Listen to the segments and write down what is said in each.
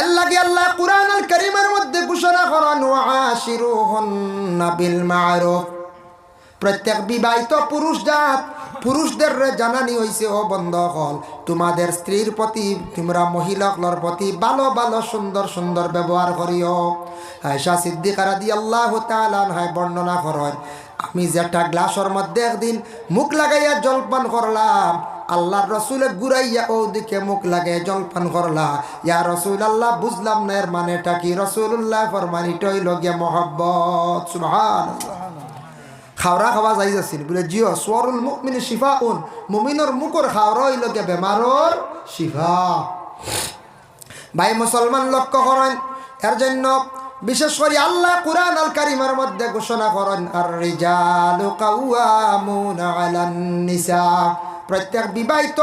এর লাগে আল্লাহ কুরআন আল কারীমের মধ্যে ঘোষণা করেন ওয়াশিরুহুন্না বিল মারুফ। প্রত্যেক বিবাহিত পুরুষ জাত, পুরুষদের জানানি হয়েছে ও বন্ধ হল তোমাদের স্ত্রীর প্রতি, তোমরা মহিলাগুলোর প্রতি ভালো ভালো, সুন্দর সুন্দর ব্যবহার করিও। আয়সা সিদ্দিকা রাদি আল্লাহ তালান বর্ণনা করেন, আমি যেটা গ্লাসের মধ্যে একদিন মুখ লাগাইয়া জলপান করলাম আল্লাহর রসুলে ঘুরাইয়া ও দিকে মুখ লাগে জলপান করলা। ইয়া রসুল আল্লাহ বুঝলাম না এর মানেটা কি? রসুল্লাহ ফরমানিটই লগে মহব্বত। সুবহান খাওয়া খাওয়া যাই যাচ্ছিল বলে, জিও, সোয়ারুল মুমিন শিফা উন মুমিনর মুখর খাওয়া হইল গে বেমারর শিফা। ভাই, মুসলমান লক্ষ্য করেন। এর জন্য বিশেষ করে আল্লাহ কুরআন আল কারিমের মধ্যে ঘোষণা করেন, আর রিজালু কাওয়ামুনা আলান নিসা। প্রত্যেক বিবাহিত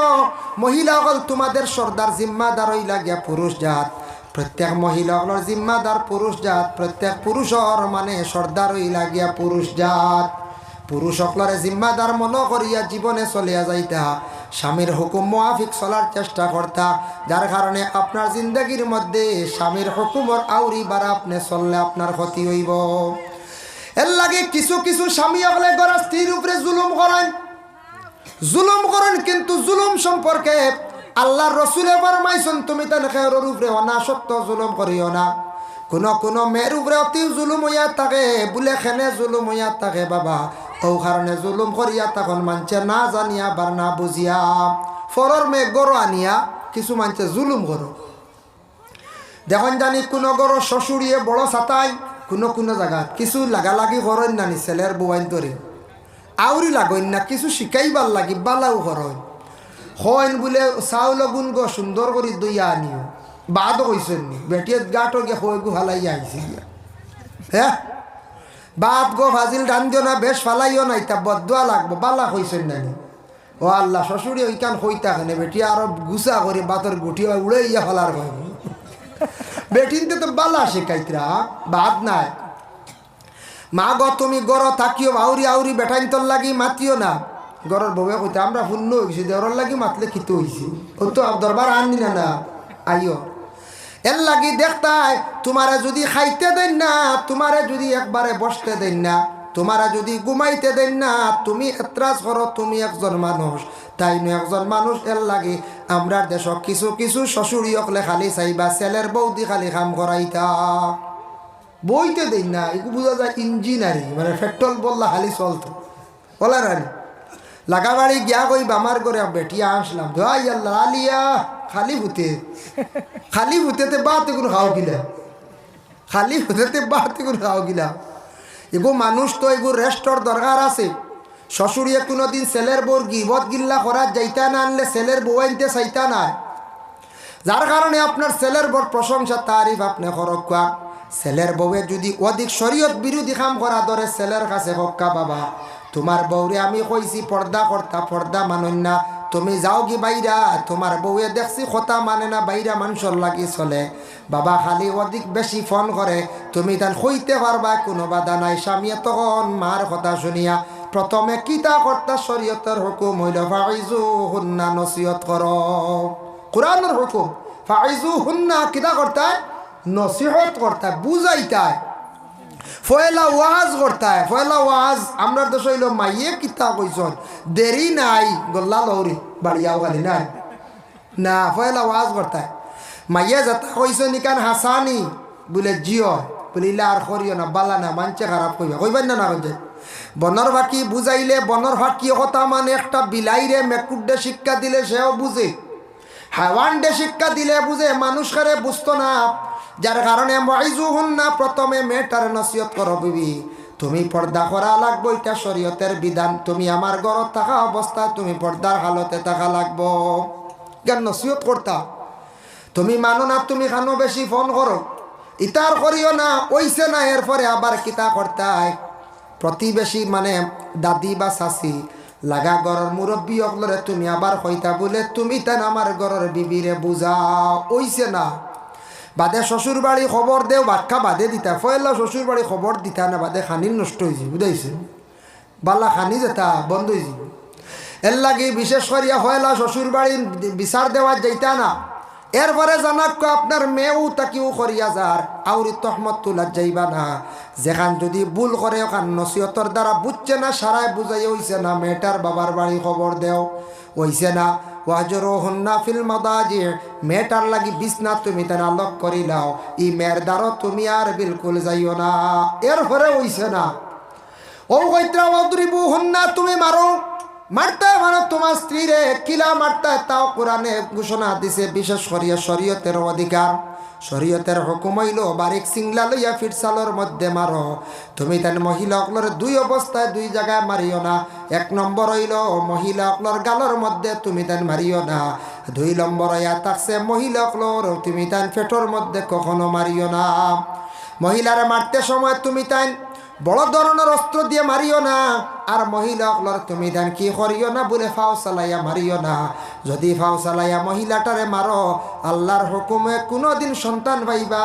মহিলা হল তোমাদের সর্দার জিম্মাদার হইলা গিয়া পুরুষ জাত। প্রত্যেক মহিলাগুলোর জিম্মাদার পুরুষ জাত, প্রত্যেক পুরুষর মানে সর্দার হইলা গিয়া পুরুষ জাত। পুরুষ সকলরে জিম্মাদার মন করিয়া জীবনে চলিয়া যাইতা। স্বামীর হুকুম মোয়াফিক চলার চেষ্টা করতা যার কারণে আপনার জিন্দগির মধ্যে স্বামীর হুকুমর আউরি বার আপনি চললে আপনার ক্ষতি হইব। এর লাগে কিছু কিছু স্বামী হলে গড়া স্ত্রীর উপরে জুলুম করেন। জুলুম করেন, কিন্তু জুলুম সম্পর্কে আল্লাহর রসুলে ফরমাইছেন, তুমি তার খেয়ের উপরে অনা সত্য জুলুম করিও না। কোন কোন মেয়ের উপরে অতি জুলুম হইয়া থাকে, বলে খেনে জুলুম হইয়া থাকে, বাবা ও কারণে জুলুম করিয়া তখন মানছে না জানিয়া, বার না বুঝিয়া। ফরর মেয়ে গরো আনিয়া, কিছু মানছে জুলুম করো দেখুন জানি, কোনো গরো শ্বশুরিয়ে বড় ছাতাই কোনো কোনো জায়গাত কিছু লাগালাগি করেন নানি ছেলের বউয়াইন ধরে। আউরি লাগইন না, কিছু শিকাইবার লাগি বালাও করইন হইন বলে, চাউল গুণ গো সুন্দর করে দইয়া আনিও। বাদও কইছেন নি বেটিয়ে গাটো গিয়ে হই গু হালাইয়া আইসি গিয়া হ্যাঁ বাপ গো ভাজিল ডান দিও না বেশ ফালাইও নাই তা বদুয়া লাগবো, বালা কইছেন নানি ও আল্লাহ শ্বশুরে ওইখান হইতা কেনে বেটি আরও গুছা করে বাতর গুটি উড়ে ইয়া ফলার কইব বেটিনতে তো বালা শেখাইতরা বাদ নাই। মা গ, তুমি গর থাকিও আউরি আউরি বেটাইন তোর লাগি মাতিও না। গরর বউয়ে কইতে, আমরা শূন্য হয়েছি দেওয়ার লাগি মাতলে খিতে হয়েছি ও তো দরবার আননি না না, আইও। এর লাগি দেখতাই তোমারে যদি খাইতে দেন না তোমারে যদি একবারে বসতে দেন না তোমারা যদি ঘুমাইতে দেন না, তুমি এত্রাজ করো তুমি একজন মানুষ তাই নয় একজন মানুষ এর লাগে আমরা দেশ কিছু কিছু শ্বশুরিয়কলে খালি চাইবা ছেলের বৌদি খালি কাম করাইতা বইতে দেন না এগুলো বোঝা যায় ইঞ্জিনারি মানে পেট্রোল বললা খালি চলতো। বলা রানি লাগাবাড়ি গিয়া কই বামার করে বেটিয়া আসলাম ভাই আল্লাহ আলিয়া খালি ভূতে। খালি ভূতেতে বাতে কোনো খাও গিলা। খালি ভূতেতে বাতে কোনো খাও গিলা। এগো মানুষ তো এগো রেস্টর দরকার আছে। শ্বশুরিয়ে কোনো দিন ছেলের বউর গিবত গিল্লা করার যাইতা না আনলে ছেলের বউ আনতে চাইতা না। যার কারণে আপনার ছেলের বড় প্রশংসা, তারিফ আপনি খরকা ছেলের বউয়ে যদি অধিক শরীয়ত বিরোধী কাম করা ধরে ছেলের কাছে হক্কা বাবা তোমার বউরে আমি কইছি পর্দা কর্তা পর্দা মানন না। তুমি যাও কি বাইরা তোমার বউয়ে দেখছি কথা মানে না বাইরা মানুষের লাগি চলে। বাবা খালি অধিক বেশি ফোন করে তুমি তান হইতে পারবা কোনো বাধা নাই। স্বামীয়ে তখন মার কথা শুনিয়া প্রথমে কিতা কর্তা শরীয়তের হুকুম হইল? ফাইজু হুন্না নসিহত কর কোরআনের হুকুম ফাইজু হুন্না কিতা কর্তায় নসিহত কর্তায়, বুঝাইতায়। ফয়লা ওয়াজ করতায়, ফয়লা ওয়াজ আমরা দেশ হইল মাইয়ে কিতা কইসন দেরি নাই, গল্লা লৌরি বাড়িয়াও খালি নাই। না, ফয়লা ওয়াজ করতায়। মাইয়ে যাতা কইসন ইকান হাসানি, বলে জিও বলিলে আর করিও না, বালা না মানছে খারাপ কইবা, কইবেন না না কইছে বনর ফাঁকি বুঝাইলে, বনর ফাঁকি কথা মানে একটা বিলাইরে মেকুডে শিক্ষা দিলে সেও বুঝে। হাওয়ান্ডে শিক্ষা দিলে বুঝে, মানুষ কারে বুঝতো না। যার কারণে মাইজু হন না প্রথমে মেয়েটার নসিহত করো বিবি। তুমি পর্দা করা লাগবো, এটা শরীয়তের বিধান। তুমি আমার ঘরত থাকা অবস্থা তুমি পর্দার হালতে থাকা লাগবো। জ্ঞান নসিহত করতা? তুমি মানো না, তুমি খানো বেশি ফোন করো। ইতার করিও না, ওইসে না, এরপরে আবার কিতা করতায়। প্রতিবেশী মানে দাদি বা শাশি লাগা গরর মুরব্বী অকলরে, তুমি আবার হইতা বলে, তুমি তেন আমার গরর বিবিরে বুঝাও। ওইছে না। বাদে শ্বশুর বাড়ি খবর দেও বাক্কা বাদে দিতা। ফয়লা শ্বশুর বাড়ি খবর দিতা না, বাদে খানির নষ্ট হয়েছি বুঝাইছে? বাল্লা খানি যেতা, বন্ধ হয়েছি এর লাগে বিশেষ করিয়া হয়লা শ্বশুর বাড়ি বিচার দেওয়ার যাইতা না। এরপরে জানাক আপনার মেয়েও তাকিও করিয়া যার, আউরি তহমত তুলা যাইবা না। যেখান যদি ভুল করে, ওখান নসিহতর দ্বারা বুঝছে না সারায় বুঝাই হইছে না, মেয়েটার বাবার বাড়ি খবর দেও। হইছে না, ওয়াজর হন্না ফিল মাদাজি, মেয়েটার লাগি বিছনা তুমি তেনা লক করিলাও ই মেয়ের দ্বারা তুমি আর বিলকুল যাইও না। এরপরে হইছে না ও কৈত্রা অদ্রিবু হন্না, তুমি মারো। মারতে মারো তোমার স্ত্রীরে। কিলা মারতে তাও কোরআনে ঘোষণা দিছে, বিশেষ করিয়া শরীয়তের অধিকার। শরীয়তের হুকুম হইল, বারিক সিংলা লইয়া ফিরসালর মধ্যে মারো। তুমি তেন মহিলা অকলর দুই অবস্থায় দুই জায়গায় মারিও না। এক নম্বর হইল, মহিলা অকলর গালর মধ্যে তুমি তেন মারিও না। দুই নম্বর হইয়া থাকছে মহিলা অকলর, তুমি তেন ফেটোর মধ্যে কখনো মারিও না। মহিলারা মারতে সময় তুমি তাই বড় ধরনের অস্ত্র দিয়ে মারিও না। আর মহিলা অকলর তুমি দেন কি করিও না বলে ফাও চালাইয়া মারিও না। যদি ফাও চালাইয়া মহিলাটারে মারো, আল্লাহর হুকুমে কোনো দিন সন্তান পাইবা।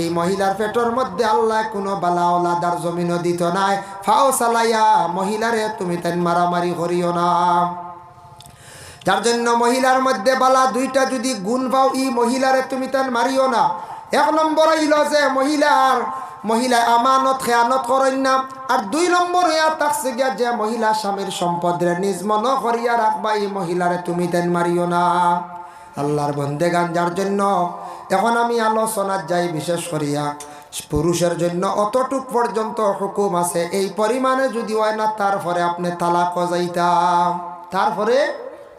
এই মহিলার পেটর মধ্যে আল্লাহ কোনো বালা ওলাদার জমিনও দিত নাই। ফাও চালাইয়া মহিলারে তুমি তেন মারামারি করিও না। যার জন্য মহিলার মধ্যে বালা দুইটা যদি গুণ পাও ই মহিলারে তুমি তেন মারিও না। এক নম্বর হইল যে মহিলার মহিলা আমানত, খেয়ানত করেন না। আর দুই নম্বর হইয়া তাকছে গিয়া যে মহিলা স্বামীর সম্পদরে নিজ মন করিয়া রাখবা, এই মহিলারে তুমি তেন মারিও না। আল্লাহর বন্দে গান যার জন্য এখন আমি আলোচনার যাই বিশেষ করিয়া, পুরুষের জন্য অতটুক পর্যন্ত হুকুম আছে। এই পরিমাণে যদি হয় না, তারপরে আপনি তালাক যাইতাম তারপরে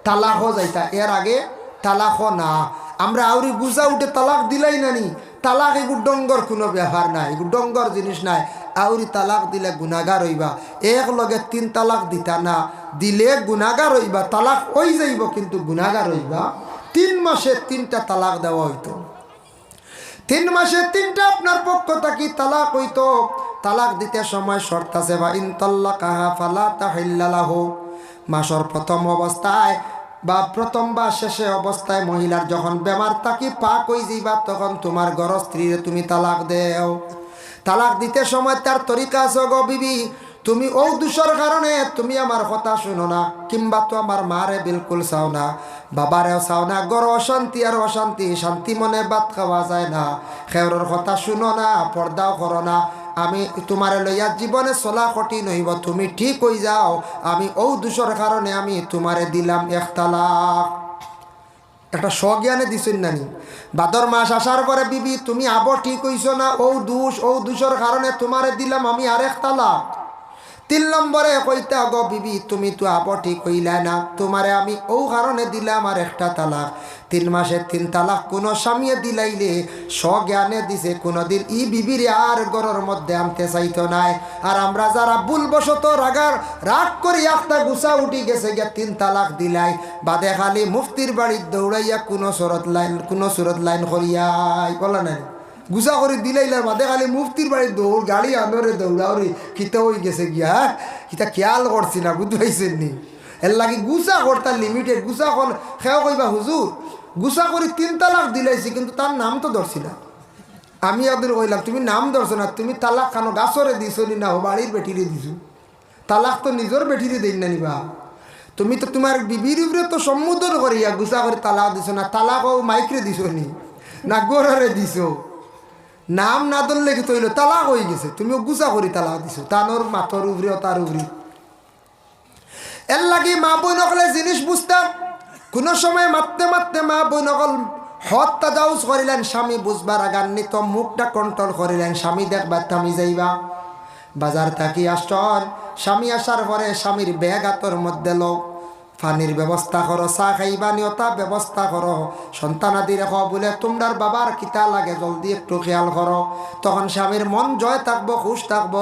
তালাক যাইতা। এর আগে তালাক না। আমরা আউরি গুজা উঠে তালাক দিলাই নানি তালাক এগুলো ডঙ্গর কোনো ব্যাপার নাই এগুলো ডঙ্গর জিনিস নাই। আউরি তালাক দিলে গুণাগার হইবা। এক লগে তিন তালাক দিতা না, দিলে গুণাগার হইবা। তালাক হই যাইব কিন্তু গুণাগার হইবা। তিন মাসে তিনটা তালাক দেওয়া হইতো। তিন মাসে তিনটা আপনার পক্ষ থাকি তালাক হইতো। তালাক দিতে সময় শর্ত আছে, বা ইনতল্লা কাহা ফালা তাহিল্লাহ মাসর প্রথম অবস্থায় বা প্রথম বা শেষে অবস্থায় মহিলার যখন বেমার, তাকি পাক হয়ে যাইবা, তখন তোমার ঘর স্ত্রীর তুমি তালাক দেও। তালাক দিতে সময় তার তরিকা আছে গো বিবি, তুমি ও দুশোর কারণে তুমি আমার কথা শুনো না, কিংবা তো আমার মারে বিলকুল চাও না, বাবারেও চাও না গড় অশান্তি আর অশান্তি, শান্তি মনে ভাত খাওয়া যায় না, খেউরের কথা শুনো না, পর্দাও করো না আমি তোমার লইয়া জীবনে চলা কঠিন হইব তুমি ঠিক হয়ে যাও। আমি ও দুশোর কারণে আমি তোমারে দিলাম একতালাক। একটা স্বজ্ঞানে দিছেন নানি। বাদর মাস আসার পরে বিবি, তুমি আব ঠিক হইছো না? ও দুষ ও দোষর কারণে তোমারে দিলাম আমি আর তালাক তিন নম্বরে কইতে গো বিবি, তুমি তো আবর ঠিক হইলা না। তোমারে আমি ও কারণে দিলাম আর একটা তালাক। তিন মাসের তিন তালাক কোনো স্বামীয়ে দিলাইলে, স্বজ্ঞানে দিছে কোনোদিন। ই বিবির আর গরর মধ্যে আনতে চাইতো নাই। আর আমরা যারা ভুলবশত রাগার, রাগ করি একটা গুছা উঠি গেছে গিয়া তিন তালাক দিলাই। বাদে খালি মুফতির বাড়ির দৌড়াইয়া কোনো সুরত লাইন, কোনো সুরত লাইন করিয়াই। বলা নাই? গুছা করে দিলাইলার বাদে খালি মুফতির বাড়ির দৌড় গাড়ি আনরে দৌড়াওরে কিতা হয়ে গেছে গিয়া কিতা খেয়াল করছি না বুঝতে পাইছেন নি? এর লাগি গুছা করতার লিমিটেড গুছা কর খেয়া কইবা হুজুর গুছা করে তিন তালাক দিলাইছি, কিন্তু তার নাম তো ধরছি না। আমি ওদের কইলাম তুমি নাম ধরছো না, তুমি তালাক খানো গাছরে দিছো নি না বাড়ির বেটিরে দিছো? তালাক তো নিজের বেটিরে দেই না নিবা। তুমি তো তোমার বিবির উপরে তো সম্বোধন করিয়া গুছা করে তালাক দিছো না তালাক ও মাইকরে দিছো নি? না গোড়ারে দিছো? নাম না ধরলে কি তৈল? তালাক হয়ে গেছে। তুমিও গুছা করি তালাক দিছো। তানোর মাথর উপরে ও তার উপরে। এর লাগি মা বই নকলে জিনিস বুঝতাম। কোনো সময় মারতে মারতে মা বই নকল হত তাজাউজ করিলেন, স্বামী বুঝবার আগান্বিত মুখটা কন্ট্রোল করিলেন। স্বামী দেখবার থামি যাইবা। বাজার থাকি আসন স্বামী আসার পরে স্বামীর ব্যাগ হাতর মধ্যে লোক পানির ব্যবস্থা করো, চা খাইবা নিয়তা ব্যবস্থা করো। সন্তানাদি রেখো বলে, তোমরার বাবার কিতা লাগে? জলদি একটু খেয়াল করো। তখন স্বামীর মন জয় থাকব, খুশ থাকব।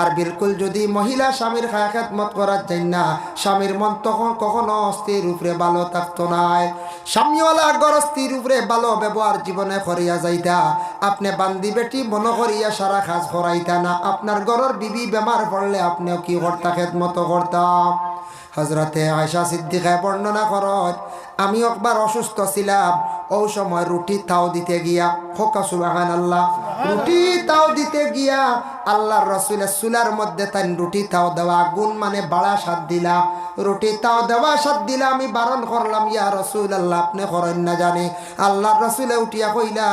আর বিলকুল যদি মহিলা স্বামীর খায় খেদমত করার যাই না, স্বামীর মন তখন কখনো অস্থির উপরে ভালো থাকতো নাই স্বামীওয়ালা গরস্তির উপরে ভালো ব্যবহার জীবনে করিয়া যাইতা। আপনি বান্দি বেটি, মন করিয়া সারা কাজ করাইতা না। আপনার গরর বিবি বেমার পড়লে আপনিও কি করতা, খেদমত করতাম হজরতে আয়সা সিদ্দিকায় বর্ণনা করত আমি একবার অসুস্থ ছিলাম ও সময় রুটি তাও দিতে গিয়া, হোকা সুবাহান আল্লাহ রুটি তাও দিতে গিয়া আল্লাহর রসুলের চুলার মধ্যে তাই রুটি তাও দেওয়া গুণ মানে বাড়া সাত দিলা। রুটি তাও দেওয়া সাত দিলা আমি বারণ করলাম ইয়া রসুল আল্লাহ আপনি করেন না জানি। আল্লাহর রসুলে উঠিয়া কইলা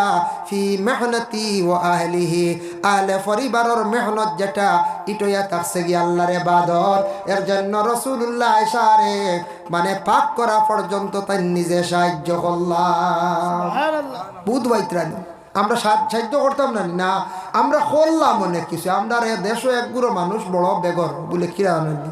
ফি মেহনতি ও আহলিহি আহলে পরিবারের মেহনত যেটা ইটইয়া থাকছে গিয়া আল্লাহর এবাদত এর জন্য রসুল্লাহ এসারে মানে পাক করা পর্যন্ত তাই নিজে সাহায্য করলাম বুধ বাইত্রানি আমরা সাহায্য করতাম না না, আমরা করলাম অনেক কিছু। আমরা দেশও একগুলো মানুষ, বড় বেগর বলে কিরা আনেনি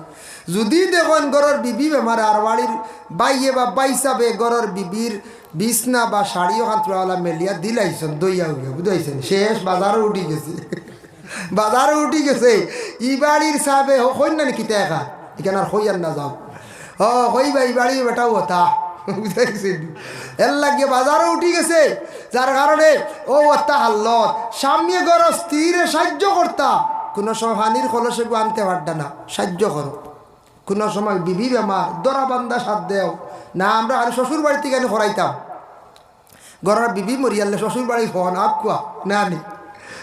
যদি দেখেন গরর বিবি বেমার, আর বাড়ির বাইয়ে বা বাইসাবে গরর বিবির বিছনা বা শাড়ি ওখান মেলিয়া দিলাইছেন, দইয়া উইয়া বুঝাইছেন? শেষ, বাজারও উঠি গেছে। বাজারও উঠি গেছে। ই বাড়ির সাবে হইন না নাকি দেখা এখানে আর হইয়ার না যাও। ও হইবা এই বাড়ি বেটাও হতা। বুঝাইছেন? এর লাগিয়ে বাজারও উঠি গেছে। যার কারণে, ও অত্তা হাল্লত সামনে গর স্থিরে সাহায্য করতা। কোনো সময় হানির কলসে গো আনতে পারতা না, সাহায্য করো। কোনো সময় বিবি বেমার দরা বান্দা সাথ দেও। না, আমরা আর শ্বশুর বাড়ি থেকে এনে করাইতাম ঘরের বিবি মরিয়ালে শ্বশুর বাড়ি ফোন আকুয়া না, নি।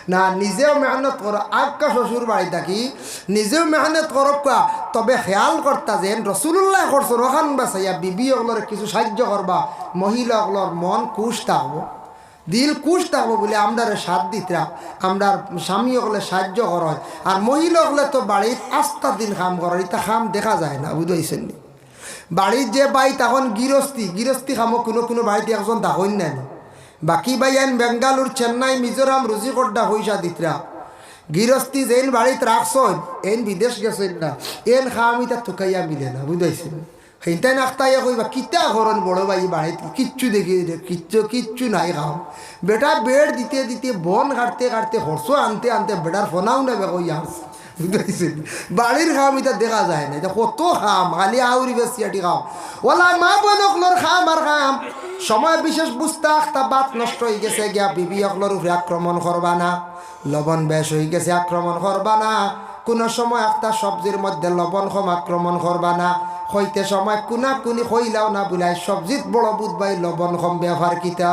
না, নিজেও মেহনত করো আক্কা শ্বশুর বাড়ি থাকি নিজেও মেহনত করো কোয়া তবে খেয়াল করতা যেন রসুল্লাহ করছ রখান বাসাইয়া বিবি অগলোর কিছু সাহায্য করবা মহিলা অগলোর মন কুশ থাকব দিল কুশ থাকব বলে আমরা সাথ দিতরা আমরা স্বামী অগলে সাহায্য কর আর মহিলা অগলে তো বাড়ির আস্থা দিন কাম করার এটা কাম দেখা যায় না বুঝাইছেন নি? বাড়ির যে বাই তখন গৃহস্থী গৃহস্থী খামো কোনো কোনো বাড়িতে একজন দাহন নেন বাকি বাই এন বেঙ্গালুর, চেন্নাই, মিজোরাম, রুজিকোড্ডা হইসা দিতরা। গৃহস্থী যেন বাড়িতে রাখছন এন বিদেশ গেছেন না। এন তার থুকাইয়া মিলে না, বুঝাইছেন? সেইটাই নাখতাইয়া কইবা, কিতা ঘরন বড় ভাই বাড়িতে? কিচ্ছু দেখি, কিচ্ছু কিচ্ছু নাই খাও বেটা বেড দিতে দিতে বন কাটতে কাটতে হর্ষ আনতে আনতে বেটার ফোনাও নেবে কই আসছে বাড়ির খাম এটা দেখা যায় না। এটা কত খাম, খালি আউরি বেশি আটি খাম। ওলা মা বোনকলোর খাম আর খাম। সময় বিশেষ বুঝতে আখতা বাত নষ্ট হয়ে গেছে গিয়া বিবি অকলোর উপরে আক্রমণ করবা না। লবণ বেশ হয়ে গেছে, আক্রমণ করবা না। কোনো সময় একটা সবজির মধ্যে লবণ কম আক্রমণ করবা না। হইতে সময় কুনা কুনি হইলাও না বুলাই সবজিত বড় বুধ ভাই লবণ কম ব্যবহার কিতা।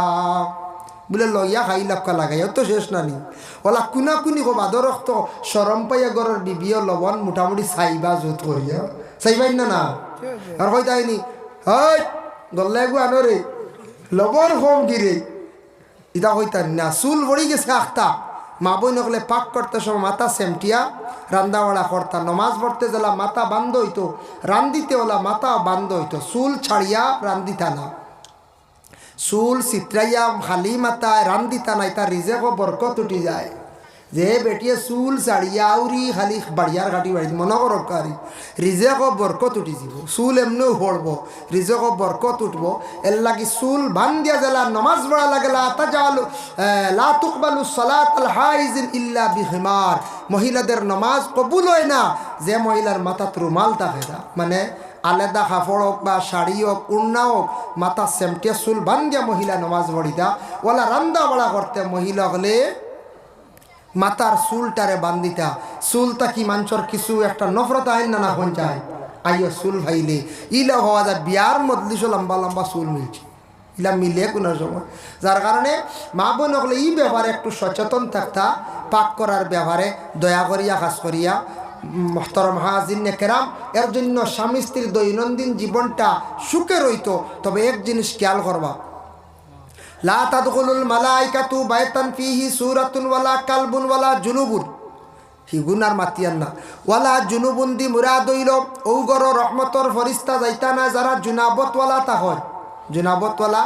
বলে লইয়া খাই লাপকা লাগাই তো শেষ নানি ওলা কুনা কুনি কো বাদর রক্ত সরম পাইয়া গরর বিবিও লবণ মোটামুটি চাইবা জোত করিয়া চাইবাই না না আর কই তাইনি হয় গল্লা গু আনরে লবণ কম গিরে ইটা কইতার না চুল বড়ি গেছে আখতা মা বই নকলে পাক করতে সময় মাথা সেমটিয়া রান্দাবাড়া করতা নমাজ পড়তে গেলা মাথা বান্ধ হইতো রান্দিতে ওলা মাথা বান্ধ হইতো চুল ছাড়িয়া রান্দিতা না চুল চিত্রাইয়া খালি মাথায় রান্দিতা নাই তার রিজেক বরকত উঠি যায়। যে বেটিয়ে চুল চাড়িয়া আউরি খালি বাড়িয়ার কাটি বাড়ি মনে করক কারি রিজেক বরকত যাব, চুল এমনিও পড়ব রিজেক বরকত উঠব। এর লাগি চুল বান দিয়া জেলা, নমাজ পড়া লাগেলা তা জালু লা তুকবালু সালাত আল হাইজিন ইল্লা বিহিমার মহিলাদের নমাজ কবুল হয় না, যে মহিলার মাথাত রুমাল থাকে মানে আলাদা কাপড় হোক বা শাড়ি হোক উন্না হোক, মাথা সেমটে চুল বান্ধিয়া মহিলা নমাজ পড়িতা ওলা রান্দা বাড়া করতে মহিলা হলে মাথার চুলটারে বান্ধিতা। চুলটা কি মাঞ্চর কিছু একটা নফরত আইন না না হন যায়? আইও চুল ভাইলে। ইলা হওয়া যায় বিয়ার মজলিসও লম্বা লম্বা চুল মিলছে। ইলা মিলে কোনো সময় যার কারণে মা বোন হলে এই ব্যাপারে একটু সচেতন থাকতা, পাক করার ব্যাপারে দয়া করিয়া কাজ করিয়া মহতরম হাজিন কেরাম, এর জন্য স্বামী স্ত্রীর দৈনন্দিন জীবনটা সুখে রইত, তবে এক জিনিস খেয়াল করবা। লা তাদখুলুল মালাইকাতু বাইতান ফিহি সূরাতুন ওয়ালা কালবুন ওয়ালা জুনুবুন। হিগুন আর মাতিয়ান না ওয়ালা জুনুবুন দি মুরাদ হইল ঔগর রহমতর ফরিস্তা যাইতা না যারা জুনাবতওয়ালা তা হয়। জুনাবতওয়ালা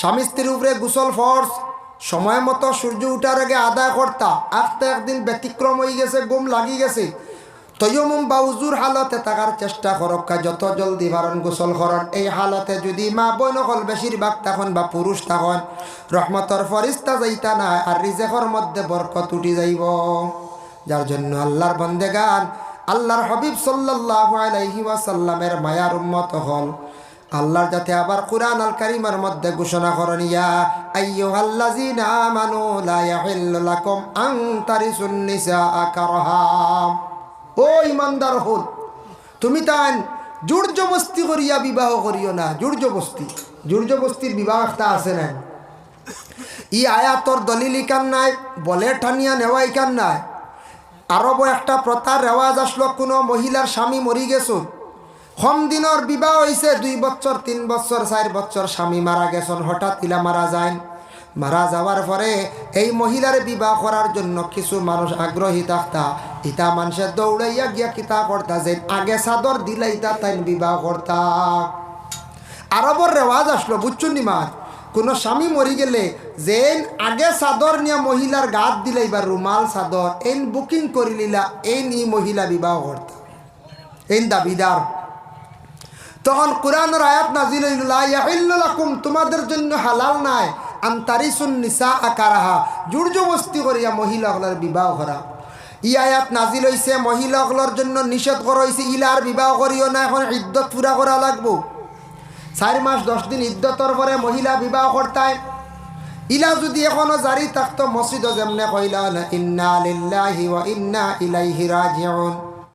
স্বামী স্ত্রীর উপরে গুসল ফর্স, সময় মতো সূর্য উঠার আগে আদায় করতা আস্তে একদিন ব্যতিক্রম হয়ে গেছে, গুম লাগি গেছে। তৈমুম বাউজুর হালতে থাকার চেষ্টা করক্কা যত জলদি ভারণ গোসল করন। এই হালতে যদি মা বইন হল বেশিরভাগ তখন বা পুরুষ তখন, রহমতর ফরিস্তা যাইতা না আর রিজেকর মধ্যে বরকত উঠি যাইব। যার জন্য আল্লাহর বন্দে গান আল্লাহর হবিব সাল্লাহ আলাইহি ওয়াসাল্লামের মায়ার উম্মত হল আল্লাহর যাতে আবার কুরআন আল কারিমের মধ্যে ঘোষণা করেন, ইয়া আইয়ুহাল্লাযীনা আমানু লা ইয়াহিল্লু লাকুম আন তারিসুন নিসা কারহা। ও ইমানদার হল তুমি জোর জবস্তি করিয়া বিবাহ করিও না জবস্তি বিবাহ একটা আছে না ই আয়াতর দলিল ইকান নাই, বলে ঠানিয়া নেওয়া ইকান নাই। আরব একটা প্রথার রেওয়াজ আসলো, কোনো মহিলার স্বামী মরি গেছুন। কম দিনের বিবাহ হয়েছে দুই বছর, তিন বছর, চার বছর স্বামী মারা গেছেন, হঠাৎ ইলা মারা যায় মারা যাওয়ার পরে এই মহিলার বিবাহ করার জন্য কিছু মানুষ আগ্রহী থাকতা ইতা মানুষের দৌড়াইয়া গিয়া কিতা করতা যে আগে চাদর দিলে ইতা তাই বিবাহ করতা আরবর রেওয়াজ আসলো বুঝছুন নিমার কোনো স্বামী মরি গেলে যে আগে চাদর নিয়ে মহিলার গাত দিলে এবার রুমাল চাদর এন বুকিং করি লিলা এই নিয়ে মহিলা বিবাহ করতা এই দাবিদার তখন কোরআনের আয়াত নাজিল লাকুম, তোমাদের জন্য হালাল নাই। আন্তারিসুন নিসা আকারাহা জোর জবস্তি করিয়া মহিলাগুলোর বিবাহ করা। ই আয়াত নাজিল হয়েছে মহিলাগুলোর জন্য নিষেধ করা হয়েছে ইলার বিবাহ করিও না এখন ইদ্যত পুরা করা লাগবো। চার মাস দশ দিন ইদ্যতর পরে মহিলা বিবাহ করতায় ইলা যদি এখনও জারি থাকতো মসজিদও যেমনে কইলা না ইন্না লিল্লাহি ওয়া ইন্না ইলাইহি রাজিউন